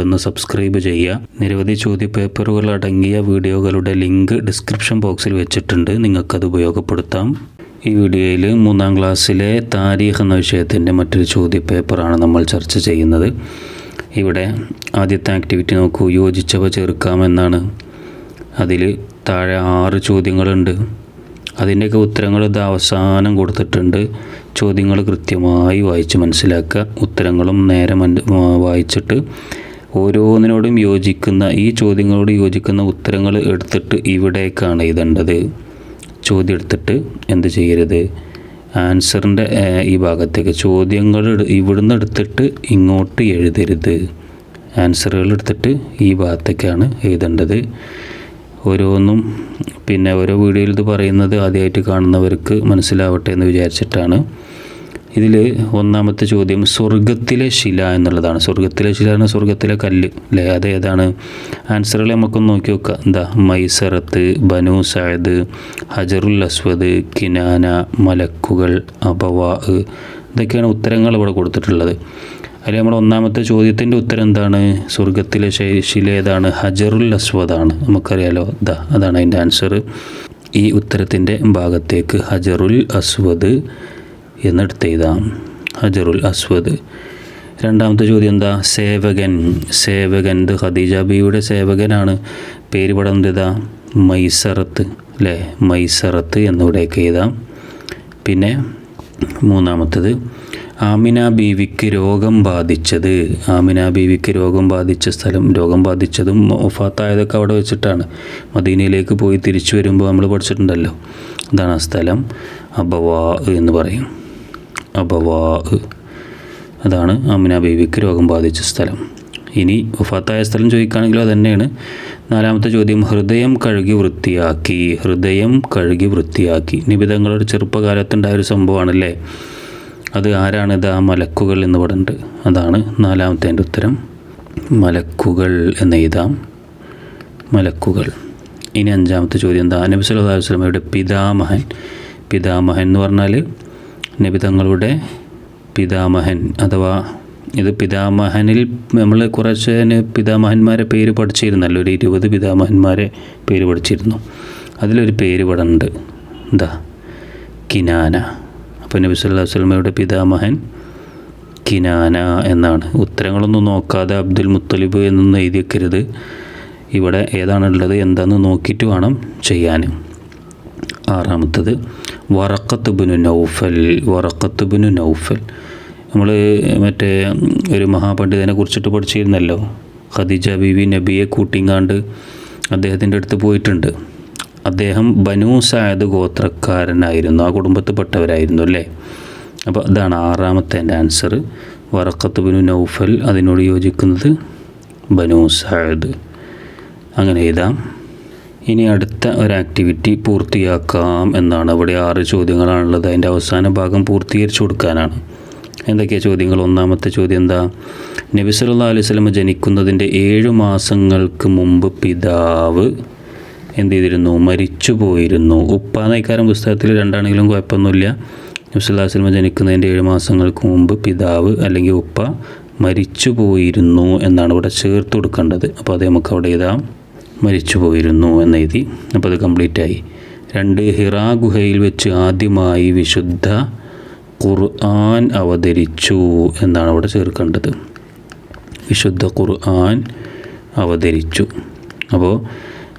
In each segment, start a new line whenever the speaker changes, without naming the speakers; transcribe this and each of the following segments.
ഒന്ന് സബ്സ്ക്രൈബ് ചെയ്യുക. നിരവധി ചോദ്യപേപ്പറുകൾ അടങ്ങിയ വീഡിയോകളുടെ ലിങ്ക് ഡിസ്ക്രിപ്ഷൻ ബോക്സിൽ വെച്ചിട്ടുണ്ട്. നിങ്ങൾക്കത് ഉപയോഗപ്പെടുത്താം. ഈ വീഡിയോയിൽ മൂന്നാം ക്ലാസ്സിലെ താരീഖ് എന്ന വിഷയത്തിന്റെ മറ്റൊരു ചോദ്യപേപ്പറാണ് നമ്മൾ ചർച്ച ചെയ്യുന്നത്. ഇവിടെ ആദ്യത്തെ ആക്ടിവിറ്റി നോക്കൂ. യോജിച്ചവ ചേർക്കാമെന്നാണ്. അതിൽ താഴെ ആറ് ചോദ്യങ്ങളുണ്ട്. അതിന്റെയൊക്കെ ഉത്തരങ്ങൾ ഇത് അവസാനം കൊടുത്തിട്ടുണ്ട്. ചോദ്യങ്ങൾ കൃത്യമായി വായിച്ച് മനസ്സിലാക്കുക. ഉത്തരങ്ങളും നേരെ വായിച്ചിട്ട് ഓരോന്നിനോടും യോജിക്കുന്ന ഈ ചോദ്യങ്ങളോട് യോജിക്കുന്ന ഉത്തരങ്ങൾ എടുത്തിട്ട് ഇവിടേക്കാണ് എഴുതേണ്ടത് ചോദ്യം എടുത്തിട്ട് എന്ത് ചെയ്യരുത്? ആൻസറിന്റെ ഈ ഭാഗത്തേക്ക്. ചോദ്യങ്ങൾ ഇവിടുന്ന് എടുത്തിട്ട് ഇങ്ങോട്ട് എഴുതരുത്. ആൻസറുകൾ എടുത്തിട്ട് ഈ ഭാഗത്തേക്കാണ് എഴുതേണ്ടത്. ഓരോന്നും പിന്നെ ഓരോ വീഡിയോയിൽ ഇത് പറയുന്നത് ആദ്യമായിട്ട് കാണുന്നവർക്ക് മനസ്സിലാവട്ടെ എന്ന് വിചാരിച്ചിട്ടാണ്. ഇതിൽ ഒന്നാമത്തെ ചോദ്യം സ്വർഗത്തിലെ ശില എന്നുള്ളതാണ്. സ്വർഗത്തിലെ ശില എന്ന സ്വർഗത്തിലെ കല്ല് അല്ലേ? അത് ഏതാണ്? ആൻസറുകൾ നമുക്കൊന്ന് നോക്കി വെക്കുക എന്താ? മൈസറത്ത് ബനു സായദ് ഹജറുൽ അസ്വദ് കിനാന മലക്കുകൾ അബവാ ഇതൊക്കെയാണ് ഉത്തരങ്ങൾ ഇവിടെ കൊടുത്തിട്ടുള്ളത്. അതിൽ നമ്മുടെ ഒന്നാമത്തെ ചോദ്യത്തിന്റെ ഉത്തരം എന്താണ്? സ്വർഗത്തിലെ ശില ഏതാണ്? ഹജറുൽ അസ്വദാണ്. നമുക്കറിയാലോ. ദാ അതാണ് അതിന്റെ ആൻസർ ഈ ഉത്തരത്തിന്റെ ഭാഗത്തേക്ക് ഹജറുൽ അസ്വദ് എന്നെടുത്ത് എഴുതാം ഹജറുൽ അസ്വദ്. രണ്ടാമത്തെ ചോദ്യം എന്താ? സേവകൻ. സേവകൻ. ഇത് ഖദീജ ബിയുടെ സേവകനാണ്. പേര് പടം എന്താ മൈസറത്ത്. അല്ലേ മൈസറത്ത് എന്നിവിടെയൊക്കെ എഴുതാം. പിന്നെ മൂന്നാമത്തത്. ആമിന ബീവിക്ക് രോഗം ബാധിച്ചത്. ആമിന ബീവിക്ക് രോഗം ബാധിച്ച സ്ഥലം രോഗം ബാധിച്ചതും ഒഫാത്തായതൊക്കെ അവിടെ വെച്ചിട്ടാണ്. മദീനയിലേക്ക് പോയി തിരിച്ചു വരുമ്പോൾ നമ്മൾ പഠിച്ചിട്ടുണ്ടല്ലോ. ഇതാണ് ആ സ്ഥലം. അബവാ എന്ന് പറയും. അബവാ അതാണ് അമിന ബീവിക്ക് രോഗം ബാധിച്ച സ്ഥലം. ഇനി വഫാത്തായ സ്ഥലം ചോദിക്കുകയാണെങ്കിലും അത് തന്നെയാണ് നാലാമത്തെ ചോദ്യം ഹൃദയം കഴുകി വൃത്തിയാക്കി. ഹൃദയം കഴുകി വൃത്തിയാക്കി. നിബിതങ്ങളുടെ ചെറുപ്പകാലത്തുണ്ടായ ഒരു സംഭവമാണല്ലേ? അത് ആരാണ്? ഇത് ആ മലക്കുകൾ എന്ന് പറഞ്ഞിട്ട്. അതാണ് നാലാമത്തെ എന്റെ ഉത്തരം. മലക്കുകൾ എന്ന് എഴുതാം. മലക്കുകൾ. ഇനി അഞ്ചാമത്തെ ചോദ്യം എന്താ നബി സല്ലല്ലാഹു അലൈഹി പിതാമഹൻ. പിതാമഹൻ എന്ന് പറഞ്ഞാൽ നബി തങ്ങളുടെ പിതാമഹൻ അഥവാ ഇത് പിതാമഹനിൽ നമ്മൾ കുറച്ച് പിതാമഹന്മാരെ പേര് പഠിച്ചിരുന്നല്ലോ. ഒരു ഇരുപത് പിതാമഹന്മാരെ പേര് പഠിച്ചിരുന്നു. അതിലൊരു പേര് ഇവിടെ ഉണ്ട് എന്താ? കിനാന. അപ്പോൾ നബി സല്ലാ വസ്ലമയുടെ പിതാമഹൻ കിനാന എന്നാണ്. ഉത്തരങ്ങളൊന്നും നോക്കാതെ അബ്ദുൽ മുത്തലിബ് എന്നൊന്നും എഴുതിയക്കരുത് ഇവിടെ ഏതാണുള്ളത്? എന്താണെന്ന് നോക്കിയിട്ട് വേണം ചെയ്യാൻ ആറാമത്തത് വറക്കത്ത് ബിനു നൗഫൽ വറക്കത്ത് ബിനു നൗഫൽ. നമ്മൾ മറ്റേ ഒരു മഹാപണ്ഡിതനെ കുറിച്ചിട്ട് പഠിച്ചിരുന്നല്ലോ. ഖദീജ ബീവി നബിയെ കൂട്ടിങ്ങാണ്ട് അദ്ദേഹത്തിന്റെ അടുത്ത് പോയിട്ടുണ്ട്. അദ്ദേഹം ബനു സായദ് ഗോത്രക്കാരനായിരുന്നു. ആ കുടുംബത്തിൽപ്പെട്ടവരായിരുന്നു അല്ലേ? അപ്പോൾ അതാണ് ആറാമത്തെ എന്റെ ആൻസർ. വറക്കത്ത് ബിനു നൗഫൽ അതിനോട് യോജിക്കുന്നത് ബനു സായദ് അങ്ങനെ എഴുതാം. ഇനി അടുത്ത ഒരു ആക്ടിവിറ്റി പൂർത്തിയാക്കാം എന്നാണ്. അവിടെ ആറ് ചോദ്യങ്ങളാണുള്ളത്. അതിന്റെ അവസാന ഭാഗം പൂർത്തീകരിച്ചു കൊടുക്കാനാണ്. എന്തൊക്കെയാണ് ചോദ്യങ്ങൾ? ഒന്നാമത്തെ ചോദ്യം എന്താ? നബി സല്ലല്ലാഹു അലൈഹി സ്വലമ ജനിക്കുന്നതിന്റെ ഏഴ് മാസങ്ങൾക്ക് മുമ്പ് പിതാവ് എന്ത് ചെയ്തിരുന്നു? മരിച്ചു പോയിരുന്നു. ഉപ്പ നയിക്കാരൻ പുസ്തകത്തിൽ രണ്ടാണെങ്കിലും കുഴപ്പമൊന്നുമില്ല. നബി അലൈഹി വസല്ലം ജനിക്കുന്നതിന്റെ ഏഴ് മാസങ്ങൾക്ക് മുമ്പ് പിതാവ് അല്ലെങ്കിൽ ഉപ്പ മരിച്ചു പോയിരുന്നു എന്നാണ് ഇവിടെ ചേർത്ത് കൊടുക്കേണ്ടത്. അപ്പോൾ അത് നമുക്ക് അവിടെ എഴുതാം. മരിച്ചു പോയിരുന്നു എന്നെഴുതി അപ്പോൾ അത് കംപ്ലീറ്റ് ആയി. രണ്ട് ഹിറാ ഗുഹയിൽ വെച്ച് ആദ്യമായി വിശുദ്ധ ഖുർആൻ അവതരിച്ചു എന്നാണ് അവിടെ ചേർക്കേണ്ടത്. വിശുദ്ധ ഖുർആൻ അവതരിച്ചു. അപ്പോൾ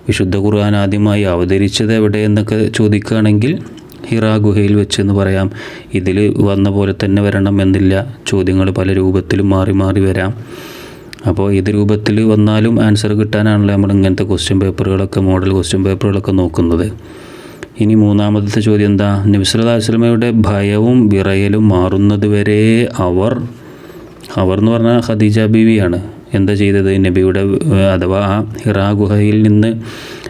വിശുദ്ധ ഖുർആൻ ആദ്യമായി അവതരിച്ചത് എവിടെ എന്നൊക്കെ ചോദിക്കുകയാണെങ്കിൽ ഹിറാ ഗുഹയിൽ വെച്ച് എന്ന് പറയാം. ഇതിൽ വന്ന പോലെ തന്നെ വരണം എന്നില്ല ചോദ്യങ്ങൾ പല രൂപത്തിലും മാറി മാറി വരാം. അപ്പോൾ ഏത് രൂപത്തിൽ വന്നാലും ആൻസർ കിട്ടാനാണല്ലോ നമ്മൾ ഇങ്ങനത്തെ ക്വസ്റ്റ്യൻ പേപ്പറുകളൊക്കെ മോഡൽ ക്വസ്റ്റ്യൻ പേപ്പറുകളൊക്കെ നോക്കുന്നത്. ഇനി മൂന്നാമത്തെ ചോദ്യം എന്താ? നബിസ്വല്ലാ വസ്ലമയുടെ ഭയവും വിറയലും മാറുന്നത് വരെ അവർ അവർ എന്ന് പറഞ്ഞാൽ ഖദീജ ബീവിയാണ്. എന്താ ചെയ്തത്? നബിയുടെ അഥവാ ആ ഹിറാ ഗുഹയിൽ നിന്ന്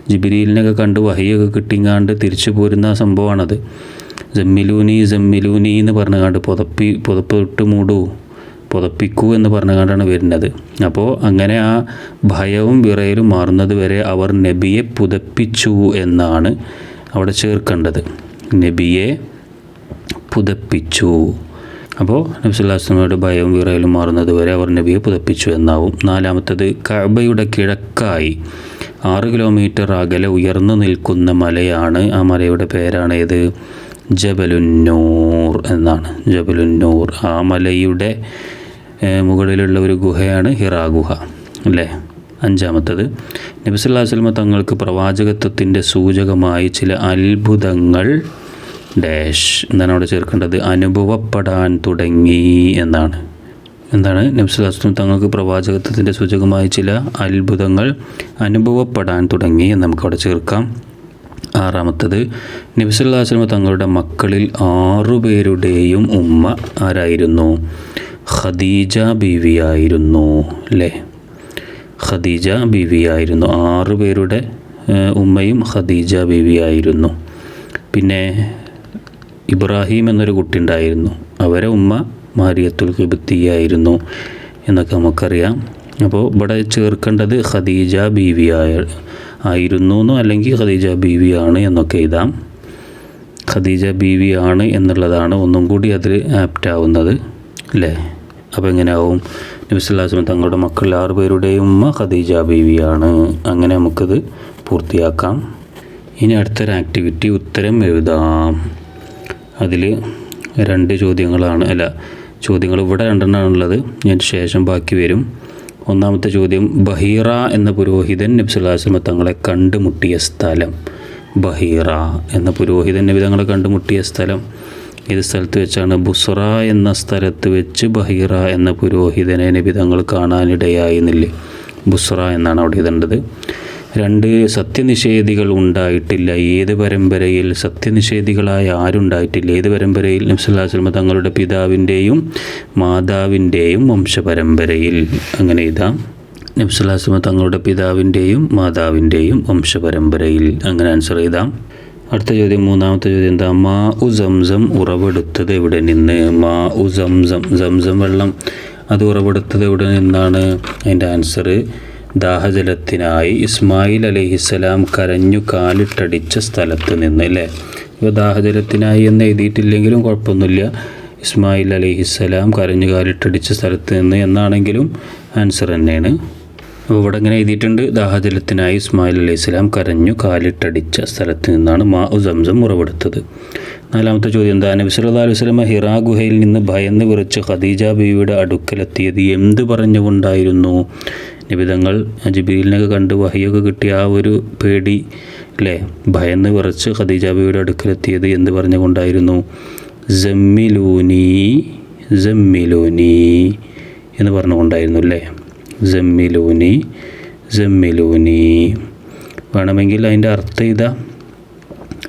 ജിബിരിലിനൊക്കെ കണ്ട് വഹിയൊക്കെ കിട്ടിങ്ങാണ്ട് തിരിച്ചു പോരുന്ന സംഭവമാണത്. ജമ്മിലൂനി ജമ്മിലൂനി എന്ന് പറഞ്ഞുകൊണ്ട് പുതപ്പി പുതപ്പ് ഇട്ട് മൂടൂ. പുതപ്പിക്കൂ എന്ന് പറഞ്ഞുകൊണ്ടാണ് വരുന്നത്. അപ്പോൾ അങ്ങനെ ആ ഭയവും വിറയലും മാറുന്നത് വരെ അവർ നബിയെ പുതപ്പിച്ചു എന്നാണ് അവിടെ ചേർക്കേണ്ടത്. നബിയെ പുതപ്പിച്ചു. അപ്പോൾ നബ്സുല്ലാസ്ലമയുടെ ഭയവും വിറയലും മാറുന്നത് വരെ അവർ നബിയെ പുതപ്പിച്ചു എന്നാവും. നാലാമത്തത് കഅബയുടെ കിഴക്കായി. ആറ് കിലോമീറ്റർ അകലെ ഉയർന്നു നിൽക്കുന്ന മലയാണ്. ആ മലയുടെ പേരാണ് ഏത് ജബലുന്നൂർ എന്നാണ്. ജബലുന്നൂർ. ആ മലയുടെ മുകളിലുള്ള ഒരു ഗുഹയാണ് ഹിറാ ഗുഹ അല്ലേ? അഞ്ചാമത്തത്. നബിസുല്ലാ വസ്ലമ തങ്ങൾക്ക് പ്രവാചകത്വത്തിന്റെ സൂചകമായി ചില അത്ഭുതങ്ങൾ ഡാഷ് എന്താണ് അവിടെ ചേർക്കേണ്ടത്. അനുഭവപ്പെടാൻ തുടങ്ങി എന്നാണ്. എന്താണ്? നബ്സുലാസ്ലം തങ്ങൾക്ക് പ്രവാചകത്വത്തിന്റെ സൂചകമായി ചില അത്ഭുതങ്ങൾ അനുഭവപ്പെടാൻ തുടങ്ങി എന്ന് നമുക്കവിടെ ചേർക്കാം. ആറാമത്തത് നബ്സുല്ലാസ്ലം തങ്ങളുടെ മക്കളിൽ ആറുപേരുടെയും ഉമ്മ ആരായിരുന്നു? ഖദീജ ബീവിയായിരുന്നു അല്ലേ ഖദീജ ബീവിയായിരുന്നു. ആറ് പേരുടെ ഉമ്മയും ഖദീജ ബീവിയായിരുന്നു. പിന്നെ ഇബ്രാഹിം എന്നൊരു കുട്ടി ഉണ്ടായിരുന്നു അവരെ ഉമ്മ മാരിയത്തുൽ ഖിബത്തിയായിരുന്നു എന്നൊക്കെ നമുക്കറിയാം. അപ്പോൾ ഇവിടെ ചേർക്കേണ്ടത് ഖദീജ ബീവിയായ ആയിരുന്നു എന്നോ അല്ലെങ്കിൽ ഖദീജ ബീവിയാണ് എന്നൊക്കെ എഴുതാം. ഖദീജ ബീവിയാണ് എന്നുള്ളതാണ് ഒന്നും കൂടി അതിൽ ആപ്റ്റാവുന്നത് അല്ലേ അപ്പോൾ എങ്ങനെയാവും? നബിസ്വല്ലാസ്ലം തങ്ങളുടെ മക്കൾ ആറ് പേരുടെയും ഉമ്മ ഖദീജ ബീവിയാണ്. അങ്ങനെ നമുക്കത് പൂർത്തിയാക്കാം. ഇനി അടുത്തൊരു ആക്ടിവിറ്റി ഉത്തരം എഴുതാം. അതിൽ രണ്ട് ചോദ്യങ്ങളാണ്. അല്ല ചോദ്യങ്ങൾ ഇവിടെ രണ്ടെണ്ണമാണുള്ളത് ഞാൻ ശേഷം ബാക്കി വരും. ഒന്നാമത്തെ ചോദ്യം ബഹീറ എന്ന പുരോഹിതൻ നബ്സുല്ലാസ്ലമ തങ്ങളെ കണ്ടുമുട്ടിയ സ്ഥലം. ബഹീറ എന്ന പുരോഹിതൻ നബി തങ്ങളെ കണ്ടുമുട്ടിയ സ്ഥലം. ഏത് സ്ഥലത്ത് വെച്ചാണ് ബുസ്ര എന്ന സ്ഥലത്ത് വെച്ച് ബഹീറ എന്ന പുരോഹിതനെ നബി തങ്ങൾ കാണാനിടയായിരുന്നില്ലേ. ബുസ്ര എന്നാണ് അവിടെ ഇതേണ്ടത് രണ്ട് സത്യനിഷേധികൾ ഉണ്ടായിട്ടില്ല. ഏത് പരമ്പരയിൽ സത്യനിഷേധികളായ ആരുണ്ടായിട്ടില്ല? ഏത് പരമ്പരയിൽ നബ്സുല്ലാസ്ലമ തങ്ങളുടെ പിതാവിന്റെയും മാതാവിന്റെയും വംശപരമ്പരയിൽ? അങ്ങനെ ഇതാ. നബ്സുല്ലാസ്ലമ തങ്ങളുടെ പിതാവിന്റെയും മാതാവിന്റെയും വംശപരമ്പരയിൽ. അങ്ങനെ ആൻസർ ചെയ്താം. അടുത്ത ചോദ്യം മൂന്നാമത്തെ ചോദ്യം എന്താ? മാ ഉ സംസം ഉറവെടുത്തത് എവിടെ നിന്ന്? മാ ഉ സംസം സംസം വെള്ളം. അത് ഉറവെടുത്തത് എവിടെ നിന്നാണ്? അതിന്റെ ആൻസർ ദാഹജലത്തിനായി. ഇസ്മായിൽ അലഹിസ്സലാം കരഞ്ഞു കാലിട്ടടിച്ച സ്ഥലത്ത് നിന്ന് അല്ലേ? ഇപ്പോൾ ദാഹജലത്തിനായി എന്ന് എഴുതിയിട്ടില്ലെങ്കിലും കുഴപ്പമൊന്നുമില്ല. ഇസ്മായിൽ അലഹിസ്സലാം കരഞ്ഞു കാലിട്ടടിച്ച സ്ഥലത്ത് നിന്ന് എന്നാണെങ്കിലും ആൻസർ തന്നെയാണ്. ഇവിടെ ഇങ്ങനെ എഴുതിയിട്ടുണ്ട് ദാഹജലത്തിനായി ഇസ്മായിൽ അലൈഹി ഇസ്ലാം കരഞ്ഞു കാലിട്ടടിച്ച സ്ഥലത്ത് നിന്നാണ് മാ ഉസംസം സംസം ഉറവെടുത്തത് നാലാമത്തെ ചോദ്യം എന്താ നബി സല്ലല്ലാഹു അലൈഹി വസല്ലം ഹിറാ ഗുഹയിൽ നിന്ന് ഭയന്ന് വിറച്ച് ഖദീജ ബീവിയുടെ അടുക്കലെത്തിയത് എന്ത് പറഞ്ഞുകൊണ്ടായിരുന്നു? നിബിതങ്ങൾ ജിബീലിനൊക്കെ കണ്ട് വഹിയൊക്കെ കിട്ടിയ ആ ഒരു പേടി അല്ലേ? ഭയന്ന് വിറച്ച് ഖദീജ ബീവിയുടെ അടുക്കലെത്തിയത് എന്ത് പറഞ്ഞുകൊണ്ടായിരുന്നു? ജമ്മിലൂനി ജമ്മിലൂനി എന്ന് പറഞ്ഞുകൊണ്ടായിരുന്നു അല്ലേ? ജമ്മിലൂനി ജമ്മിലൂനി വേണമെങ്കിൽ അതിന്റെ അർത്ഥം ഇതാ.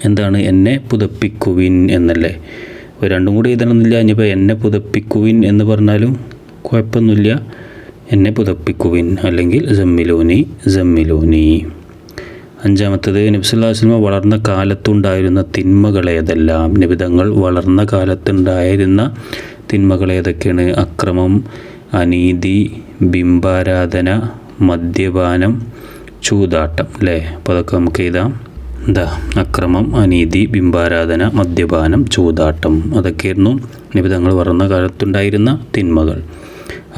എന്താണ്? എന്നെ പുതപ്പിക്കുവിൻ എന്നല്ലേ? രണ്ടും കൂടി എഴുതണമെന്നില്ല. ഇനിയിപ്പോൾ എന്നെ പുതപ്പിക്കുവിൻ എന്ന് പറഞ്ഞാലും കുഴപ്പമൊന്നുമില്ല. എന്നെ പുതപ്പിക്കുവിൻ അല്ലെങ്കിൽ ജമ്മിലൂനി ജമ്മിലൂനി അഞ്ചാമത്തത് നബ്സുല്ലാസ്ലമ വളർന്ന കാലത്തുണ്ടായിരുന്ന തിന്മകളേതെല്ലാം? നിബിതങ്ങൾ വളർന്ന കാലത്തുണ്ടായിരുന്ന തിന്മകളേതൊക്കെയാണ്? അക്രമം അനീതി ബിംബാരാധന മദ്യപാനം ചൂതാട്ടം അല്ലേ അപ്പോൾ അതൊക്കെ നമുക്ക് എഴുതാം. എന്താ അക്രമം അനീതി ബിംബാരാധന മദ്യപാനം ചൂതാട്ടം. അതൊക്കെയായിരുന്നു നിബിതങ്ങൾ വളർന്ന കാലത്തുണ്ടായിരുന്ന തിന്മകൾ.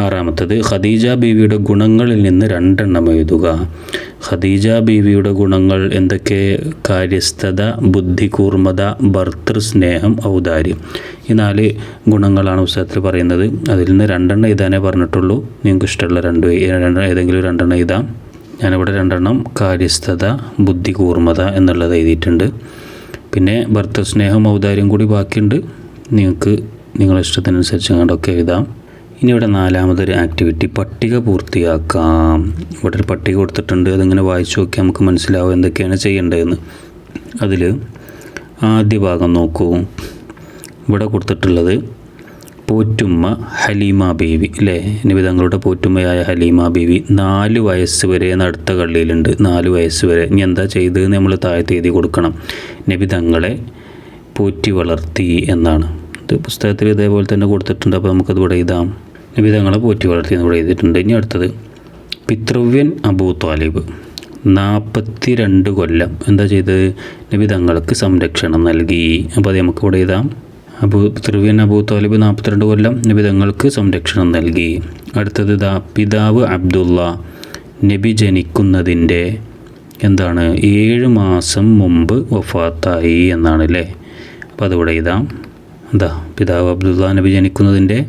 ആറാമത്തത് ഖദീജ ബീവിയുടെ ഗുണങ്ങളിൽ നിന്ന് രണ്ടെണ്ണം എഴുതുക. ഖദീജ ബീവിയുടെ ഗുണങ്ങൾ എന്തൊക്കെ? കാര്യസ്ഥത ബുദ്ധികൂർമ്മത ഭർത്തൃസ്നേഹം ഔദാര്യം. ഈ നാല് ഗുണങ്ങളാണ് പുസ്തകത്തിൽ പറയുന്നത്. അതിൽ നിന്ന് രണ്ടെണ്ണം എഴുതാനേ പറഞ്ഞിട്ടുള്ളൂ. നിങ്ങൾക്ക് ഇഷ്ടമുള്ള രണ്ട് രണ്ടെണ്ണം ഏതെങ്കിലും രണ്ടെണ്ണം എഴുതാം. ഞാനിവിടെ രണ്ടെണ്ണം കാര്യസ്ഥത ബുദ്ധികൂർമ്മത എന്നുള്ളത് എഴുതിയിട്ടുണ്ട്. പിന്നെ ഭർത്തൃസ്നേഹം ഔദാര്യം കൂടി ബാക്കിയുണ്ട്. നിങ്ങൾക്ക് നിങ്ങളുടെ ഇഷ്ടത്തിനനുസരിച്ച് അങ്ങോട്ടൊക്കെ എഴുതാം. ഇനി ഇവിടെ നാലാമതൊരു ആക്ടിവിറ്റി പട്ടിക പൂർത്തിയാക്കാം. ഇവിടെ ഒരു പട്ടിക കൊടുത്തിട്ടുണ്ട് അതിങ്ങനെ വായിച്ചു നോക്കിയാൽ നമുക്ക് മനസ്സിലാവും എന്തൊക്കെയാണ് ചെയ്യേണ്ടതെന്ന്. അതിൽ ആദ്യ ഭാഗം നോക്കൂ. ഇവിടെ കൊടുത്തിട്ടുള്ളത് പോറ്റുമ്മ ഹലീമ ബീവി അല്ലേ നിബിതങ്ങളുടെ പോറ്റുമ്മയായ ഹലീമ ബീവി നാല് വയസ്സ് വരെ അടുത്ത കള്ളിയിലുണ്ട്. നാല് വയസ്സ് വരെ. ഇനി എന്താ ചെയ്തതെന്ന് നമ്മൾ താഴെ തീയതി കൊടുക്കണം. നിബിതങ്ങളെ പോറ്റി വളർത്തി എന്നാണ്. ഇത് പുസ്തകത്തിൽ ഇതേപോലെ തന്നെ കൊടുത്തിട്ടുണ്ട് അപ്പോൾ നമുക്കത് ഇവിടെ എഴുതാം. നിബിതങ്ങളെ പോറ്റി വളർത്തി എന്ന് ഇവിടെ എഴുതിയിട്ടുണ്ട്. ഇനി അടുത്തത്. പിതൃവ്യൻ അബൂ താലിബ്. നാൽപ്പത്തി രണ്ട് കൊല്ലം. എന്താ ചെയ്തത്? നബി തങ്ങൾക്ക് സംരക്ഷണം നൽകി. അപ്പോൾ അത് നമുക്ക് ഇവിടെ എഴുതാം. അബൂ പിതൃവ്യൻ അബൂ താലിബ് നാൽപ്പത്തിരണ്ട് കൊല്ലം. നബി തങ്ങൾക്ക് സംരക്ഷണം നൽകി. അടുത്തത് ദാ പിതാവ് അബ്ദുള്ള നബി ജനിക്കുന്നതിന്റെ എന്താണ്? ഏഴ് മാസം മുമ്പ് വഫാത്തായി എന്നാണ് അല്ലേ അപ്പോൾ അതിവിടെ ഇതാം. എന്താ പിതാവ് അബ്ദുള്ള നബി ജനിക്കുന്നതിന്റെ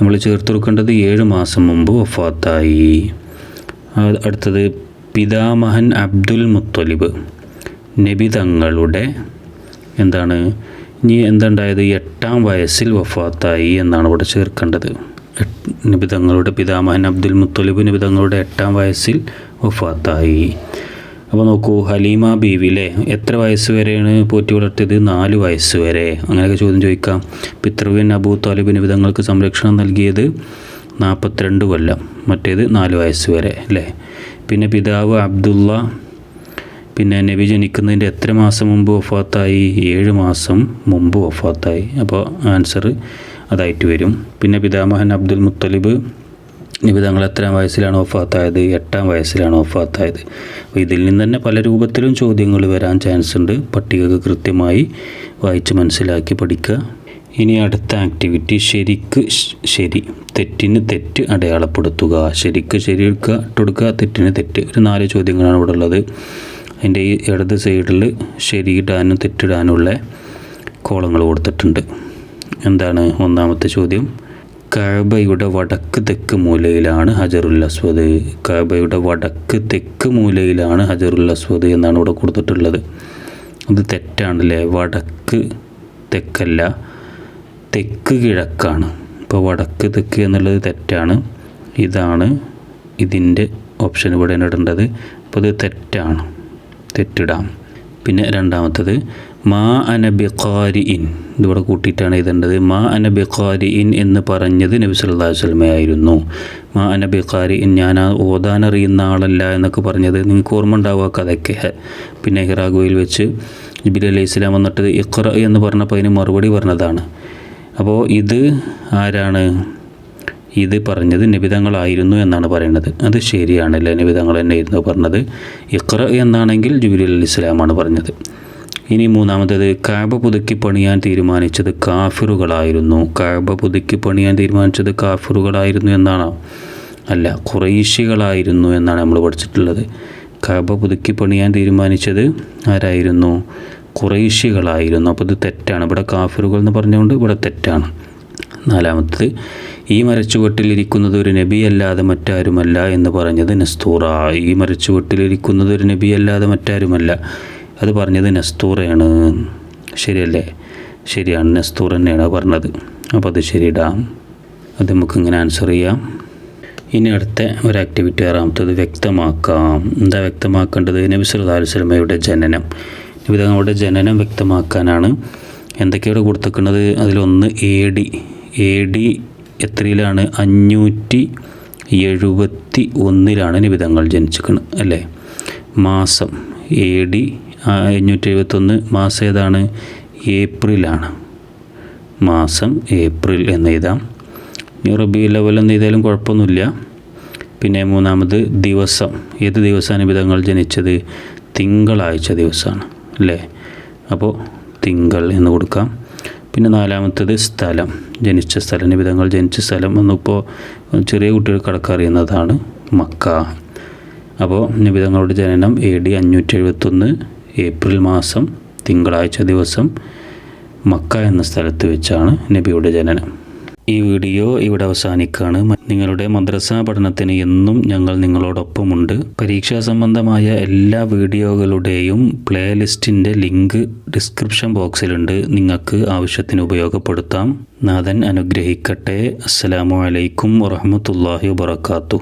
നമ്മൾ ചേർത്ത് കൊടുക്കേണ്ടത് ഏഴ് മാസം മുമ്പ് വഫാത്തായി. അടുത്തത് പിതാമഹൻ അബ്ദുൽ മുത്തലിബ്. നബി തങ്ങളുടെ എന്താണ്? ഇനി എന്തുണ്ടായത് എട്ടാം വയസ്സിൽ വഫാത്തായി എന്നാണ് ഇവിടെ ചേർക്കേണ്ടത്. നബി തങ്ങളുടെ പിതാമഹൻ അബ്ദുൽ മുത്തലിബ് നബി തങ്ങളുടെ എട്ടാം വയസ്സിൽ വഫാത്തായി. അപ്പോൾ നോക്കൂ ഹലീമ ബീവി ബീവിലെ എത്ര വയസ്സ് വരെയാണ് പോറ്റി വളർത്തിയത്? നാല് വയസ്സ് വരെ. അങ്ങനെയൊക്കെ ചോദ്യം ചോദിക്കാം. പിതൃവിൻ അബൂ താലിബ് വിധങ്ങൾക്ക് സംരക്ഷണം നൽകിയത് നാൽപ്പത്തിരണ്ട് കൊല്ലം. മറ്റേത് നാല് വയസ്സ് വരെ അല്ലേ? പിന്നെ പിതാവ് അബ്ദുള്ള പിന്നെ നബി ജനിക്കുന്നതിന്റെ എത്ര മാസം മുമ്പ് വഫാത്തായി? ഏഴ് മാസം മുമ്പ് വഫാത്തായി. അപ്പോൾ ആൻസർ അതായിട്ട് വരും. പിന്നെ പിതാമഹൻ അബ്ദുൽ മുത്തലിബ് നബി തങ്ങൾ എത്രാം വയസ്സിലാണ് വഫാത്തായത്? എട്ടാം വയസ്സിലാണ് വഫാത്തായത്. അപ്പോൾ ഇതിൽ നിന്ന് തന്നെ പല രൂപത്തിലും ചോദ്യങ്ങൾ വരാൻ ചാൻസ് ഉണ്ട്. പട്ടികക്ക് കൃത്യമായി വായിച്ച് മനസ്സിലാക്കി പഠിക്കുക. ഇനി അടുത്ത ആക്ടിവിറ്റി ശരിക്ക് ശരി തെറ്റിന് തെറ്റ് അടയാളപ്പെടുത്തുക. ശരിക്ക് ശരി എടുക്കുക ഇട്ടുകൊടുക്കുക തെറ്റിന് തെറ്റ്. ഒരു നാല് ചോദ്യങ്ങളാണ് ഇവിടെ ഉള്ളത്. അതിന്റെ ഈ ഇടത് സൈഡിൽ ശരിയിടാനും തെറ്റിടാനുള്ള കോളങ്ങൾ കൊടുത്തിട്ടുണ്ട്. എന്താണ് ഒന്നാമത്തെ ചോദ്യം? കഅബയുടെ വടക്ക് തെക്ക് മൂലയിലാണ് ഹജറുൽ അസ്വദ്. കഅബയുടെ വടക്ക് തെക്ക് മൂലയിലാണ് ഹജറുൽ അസ്വദ് എന്നാണ് ഇവിടെ കൊടുത്തിട്ടുള്ളത്. അത് തെറ്റാണല്ലേ? വടക്ക് തെക്കല്ല തെക്ക് കിഴക്കാണ്. ഇപ്പോൾ വടക്ക് തെക്ക് എന്നുള്ളത് തെറ്റാണ്. ഇതാണ് ഇതിന്റെ ഓപ്ഷൻ ഇവിടെ ഇടേണ്ടത്. അപ്പോൾ ഇത് തെറ്റാണ്. തെറ്റിടാം. പിന്നെ രണ്ടാമത്തത് മാ അനബിഖാരി ഇൻ ഇതിവിടെ കൂട്ടിയിട്ടാണ് എഴുതേണ്ടത്. മാ അനബിഖാരി ഇൻ എന്ന് പറഞ്ഞത് നബി സല്ലല്ലാഹു അലൈഹി വസല്ലമയായിരുന്നു മാ അനബിഖാരി ഇൻ ഞാൻ ആ ഓതാൻ അറിയുന്ന ആളല്ല എന്നൊക്കെ പറഞ്ഞത് നിങ്ങൾക്ക് ഓർമ്മ ഉണ്ടാവുക കഥയ്ക്ക്. പിന്നെ ഹിറാഗോയിൽ വെച്ച് ജിബിലി അലൈഹി ഇസ്ലാം വന്നിട്ട് ഇഖ്റ എന്ന് പറഞ്ഞപ്പോൾ അതിന് മറുപടി പറഞ്ഞതാണ്. അപ്പോൾ ഇത് ആരാണ്? ഇത് പറഞ്ഞത് നിബിതങ്ങളായിരുന്നു എന്നാണ് പറയുന്നത്. അത് ശരിയാണല്ലേ? നിബിതങ്ങൾ തന്നെയായിരുന്നു പറഞ്ഞത്. ഇഖ്റ എന്നാണെങ്കിൽ ജുബിലി അലി ഇസ്ലാമാണ് പറഞ്ഞത്. ഇനി മൂന്നാമത്തേത് കാബ പുതുക്കി പണിയാൻ തീരുമാനിച്ചത് കാഫിറുകളായിരുന്നു. കാബ പുതുക്കി പണിയാൻ തീരുമാനിച്ചത് കാഫിറുകളായിരുന്നു എന്നാണ്? അല്ല കുറേശികളായിരുന്നു എന്നാണ് നമ്മൾ പഠിച്ചിട്ടുള്ളത്. കാബ പുതുക്കി പണിയാൻ തീരുമാനിച്ചത് ആരായിരുന്നു? കുറേശികളായിരുന്നു അപ്പോൾ ഇത് തെറ്റാണ്. ഇവിടെ കാഫിറുകൾ എന്ന് പറഞ്ഞുകൊണ്ട് ഇവിടെ തെറ്റാണ്. നാലാമത്തത് ഈ മരച്ചുവട്ടിലിരിക്കുന്നത് ഒരു നബിയല്ലാതെ മറ്റാരുമല്ല എന്ന് പറഞ്ഞത് നസ്തൂറ. ഈ മരച്ചുവട്ടിലിരിക്കുന്നത് ഒരു നബിയല്ലാതെ മറ്റാരുമല്ല. അത് പറഞ്ഞത് നസ്തൂറയാണ്. ശരിയല്ലേ? ശരിയാണ് നസ്തൂർ തന്നെയാണ് പറഞ്ഞത്. അപ്പോൾ അത് ശരിയിടാം. അത് നമുക്ക് ഇങ്ങനെ ആൻസർ ചെയ്യാം. ഇനി അടുത്ത ഒരു ആക്ടിവിറ്റി ആറാമത്തത് വ്യക്തമാക്കാം. എന്താ വ്യക്തമാക്കേണ്ടത്? നബി സല്ലല്ലാഹു അലൈഹി വസല്ലമയുടെ ജനനം. നബി തങ്ങളുടെ ജനനം വ്യക്തമാക്കാനാണ്. എന്തൊക്കെയാണ് കൊടുത്തേക്കുന്നത് അതിലൊന്ന് എ ഡി എ ഡി എത്രയിലാണ്? അഞ്ഞൂറ്റി എഴുപത്തി ഒന്നിലാണ് നിബിതങ്ങൾ ജനിച്ചിരിക്കുന്നത് അല്ലേ? മാസം എ ഡി അഞ്ഞൂറ്റി എഴുപത്തൊന്ന് മാസം ഏതാണ്? ഏപ്രിലാണ്. മാസം ഏപ്രിൽ എന്ന് എഴുതാം ഇനി റബി ലെവൽ എന്ന് എഴുതിയാലും കുഴപ്പമൊന്നുമില്ല. പിന്നെ മൂന്നാമത് ദിവസം. ഏത് ദിവസമാണ് വിധങ്ങൾ ജനിച്ചത്? തിങ്കളാഴ്ച ദിവസമാണ് അല്ലേ? അപ്പോൾ തിങ്കൾ എന്ന് കൊടുക്കാം. പിന്നെ നാലാമത്തത് സ്ഥലം. ജനിച്ച സ്ഥലം നിബിധങ്ങൾ ജനിച്ച സ്ഥലം എന്നിപ്പോൾ ചെറിയ കുട്ടികൾ അറിയുന്നതാണ് മക്ക. അപ്പോൾ നിബിധങ്ങളുടെ ജനനം എ ഡി അഞ്ഞൂറ്റി എഴുപത്തൊന്ന് ഏപ്രിൽ മാസം തിങ്കളാഴ്ച ദിവസം മക്ക എന്ന സ്ഥലത്ത് വെച്ചാണ് നബിയുടെ ജനനം. ഈ വീഡിയോ ഇവിടെ അവസാനിക്കുകയാണ് നിങ്ങളുടെ മദ്രസ പഠനത്തിന് എന്നും ഞങ്ങൾ നിങ്ങളോടൊപ്പമുണ്ട്. പരീക്ഷാ സംബന്ധമായ എല്ലാ വീഡിയോകളുടെയും പ്ലേലിസ്റ്റിന്റെ ലിങ്ക് ഡിസ്ക്രിപ്ഷൻ ബോക്സിലുണ്ട്. നിങ്ങൾക്ക് ആവശ്യത്തിന് ഉപയോഗപ്പെടുത്താം. നാഥൻ അനുഗ്രഹിക്കട്ടെ. അസ്സലാമു അലൈക്കും വറഹമത്തല്ലാഹി വബർക്കാത്തു